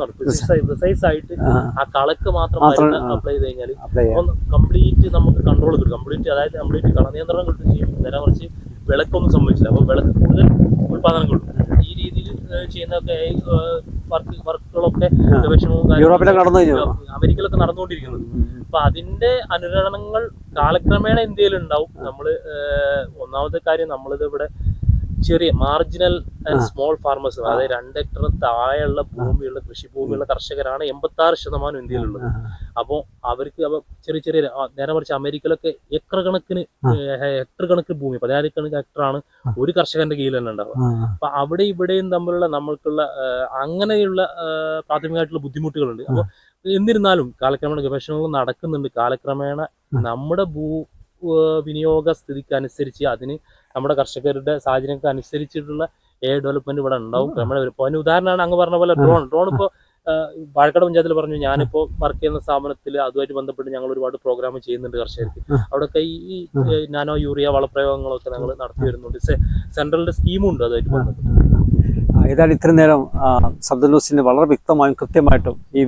പ്രിസൈസ് ആയിട്ട് ആ, കളക്ക് മാത്രം മരുന്ന് അപ്ലൈ ചെയ്ത് കഴിഞ്ഞാൽ കംപ്ലീറ്റ് നമുക്ക് കൺട്രോൾ കിട്ടും. കംപ്ലീറ്റ് അതായത് കംപ്ലീറ്റ് കളനിയന്ത്രണം കിട്ടും ചെയ്യും. നേരെ കുറച്ച് വിളക്കൊന്നും സംഭവിച്ചില്ല. അപ്പോൾ വിളക്ക് കൂടുതൽ ഉൽപാദനം കിട്ടും ഈ രീതിയിൽ ചെയ്യുന്നതൊക്കെ വർക്ക് വർക്കുകളൊക്കെ. ഗവേഷണവും അമേരിക്കയിലൊക്കെ നടന്നുകൊണ്ടിരിക്കുന്നത് അപ്പൊ അതിന്റെ അനുരണനങ്ങൾ കാലക്രമേണ ഇന്ത്യയിൽ ഉണ്ടാവും നമ്മൾ ഒന്നാമത്തെ കാര്യം നമ്മളിത് ഇവിടെ ചെറിയ മാർജിനൽ ആൻഡ് സ്മോൾ ഫാർമേഴ്സ് അതായത് രണ്ട് ഹെക്ടർ താഴെയുള്ള ഭൂമിയുള്ള കൃഷിഭൂമിയുള്ള കർഷകരാണ് എൺപത്തി ആറ് ശതമാനം ഇന്ത്യയിലുള്ളത് അപ്പോൾ അവർക്ക് അവ ചെറിയ ചെറിയ നേരെ മറിച്ച് അമേരിക്കയിലൊക്കെ ഏക്കർ കണക്കിന്. ഹെക്ടർ കണക്കിന് ഭൂമി പതിനായിരക്കണക്കിന് ഹെക്ടറാണ്. ഒരു കർഷകന്റെ കീഴിൽ തന്നെ ഉണ്ടാവുക അപ്പൊ അവിടെ ഇവിടെയും തമ്മിലുള്ള നമ്മൾക്കുള്ള അങ്ങനെയുള്ള പ്രാഥമികമായിട്ടുള്ള ബുദ്ധിമുട്ടുകളുണ്ട്. അപ്പോൾ എന്നിരുന്നാലും കാലക്രമേണ ഗവേഷണങ്ങൾ നടക്കുന്നുണ്ട്. കാലക്രമേണ നമ്മുടെ ഭൂ വിനിയോഗ സ്ഥിതിക്ക് അനുസരിച്ച് അതിന് നമ്മുടെ കർഷകരുടെ സാഹചര്യങ്ങൾക്ക് അനുസരിച്ചിട്ടുള്ള എ ഡെവലപ്മെന്റ് ഇവിടെ ഉണ്ടാവും. ക്രമേണ വരും. ഇപ്പോൾ അതിന് ഉദാഹരണമാണ് അങ്ങ് പറഞ്ഞ പോലെ ഡ്രോൺ. ഡ്രോൺ ഇപ്പോൾ വാഴക്കട പഞ്ചായത്തിൽ പറഞ്ഞു ഞാനിപ്പോൾ വർക്ക് ചെയ്യുന്ന സ്ഥാപനത്തിൽ അതുമായിട്ട് ബന്ധപ്പെട്ട് ഞങ്ങൾ ഒരുപാട് പ്രോഗ്രാം ചെയ്യുന്നുണ്ട് കർഷകർക്ക്. അവിടെ അവിടെയൊക്കെ ഈ നാനോ യൂറിയ വളപ്രയോഗങ്ങളൊക്കെ ഞങ്ങൾ നടത്തി വരുന്നുണ്ട്. സെ- സെൻട്രലിന്റെ സ്കീമുണ്ട് അതുമായിട്ട് ബന്ധപ്പെട്ട്. ഏതായാലും ഇത്രയും നേരം ശബ്ദ ന്യൂസിന് വളരെ വ്യക്തമായും കൃത്യമായിട്ടും ഈ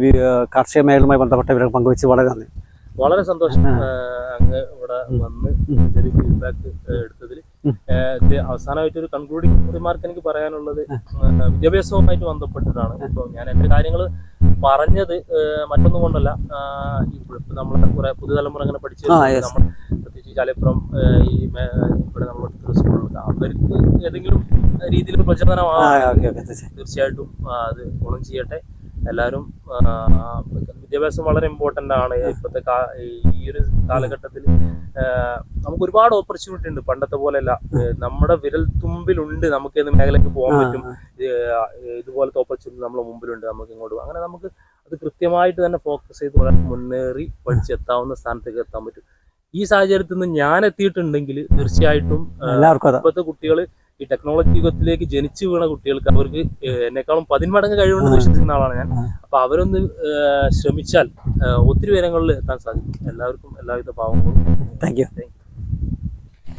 കാർഷിക മേഖലയുമായി ബന്ധപ്പെട്ട വിവരം പങ്കുവച്ച് വളരെ നന്ദി. വളരെ സന്തോഷം അങ്ങ് ഇവിടെ വന്ന് ഫീഡ്ബാക്ക് എടുത്തതിൽ. അവസാനമായിട്ട് ഒരു കൺക്ലൂഡിംഗ് റിമാർക്ക് എനിക്ക് പറയാനുള്ളത് വിദ്യാഭ്യാസവുമായിട്ട് ബന്ധപ്പെട്ടിട്ടാണ് ഇപ്പോൾ ഞാൻ എന്റെ കാര്യങ്ങൾ പറഞ്ഞത് മറ്റൊന്നും കൊണ്ടല്ല. ഇപ്പം നമ്മളെ കുറെ പുതുതലമുറ അങ്ങനെ പഠിച്ചു. നമ്മൾ പ്രത്യേകിച്ച് ചാലപ്പുറം ഈ ഇവിടെ നമ്മൾ സ്കൂളിൽ അവർക്ക് ഏതെങ്കിലും രീതിയിൽ പ്രചോദനമാണ്. തീർച്ചയായിട്ടും അത് ഗുണം ചെയ്യട്ടെ. എല്ലാവരും വിദ്യാഭ്യാസം വളരെ ഇമ്പോർട്ടന്റ് ആണ്. ഇപ്പോഴത്തെ ഈ ഒരു കാലഘട്ടത്തിൽ നമുക്ക് ഒരുപാട് ഓപ്പർച്യൂണിറ്റി ഉണ്ട്. പണ്ടത്തെ പോലെയല്ല. നമ്മുടെ വിരൽ തുമ്പിലുണ്ട് നമുക്ക് ഏത് മേഖലയ്ക്ക് പോകാൻ പറ്റും. ഇതുപോലത്തെ ഓപ്പർച്യൂണിറ്റി നമ്മുടെ മുമ്പിലുണ്ട് നമുക്ക് ഇങ്ങോട്ട്. അങ്ങനെ നമുക്ക് അത് കൃത്യമായിട്ട് തന്നെ ഫോക്കസ് ചെയ്ത് വളരെ മുന്നേറി പഠിച്ചെത്താവുന്ന സ്ഥാനത്തേക്ക് എത്താൻ പറ്റും. ഈ സാഹചര്യത്തിൽ നിന്ന് ഞാൻ എത്തിയിട്ടുണ്ടെങ്കിൽ തീർച്ചയായിട്ടും ഇപ്പോഴത്തെ കുട്ടികൾ ഈ ടെക്നോളജി യുഗത്തിലേക്ക് ജനിച്ചു വീണ കുട്ടികൾക്ക് അവർക്ക് എന്നെക്കാളും പതിന്മടങ്ങ് കഴിവുണ്ടെന്ന് ആ. വിശ്വസിക്കുന്ന ആളാണ് ഞാൻ. അപ്പൊ അവരൊന്ന് ശ്രമിച്ചാൽ ഒത്തിരി ഉയരങ്ങളിൽ എത്താൻ സാധിക്കും എല്ലാവർക്കും എല്ലാവിധ പാവങ്ങളും താങ്ക് യു.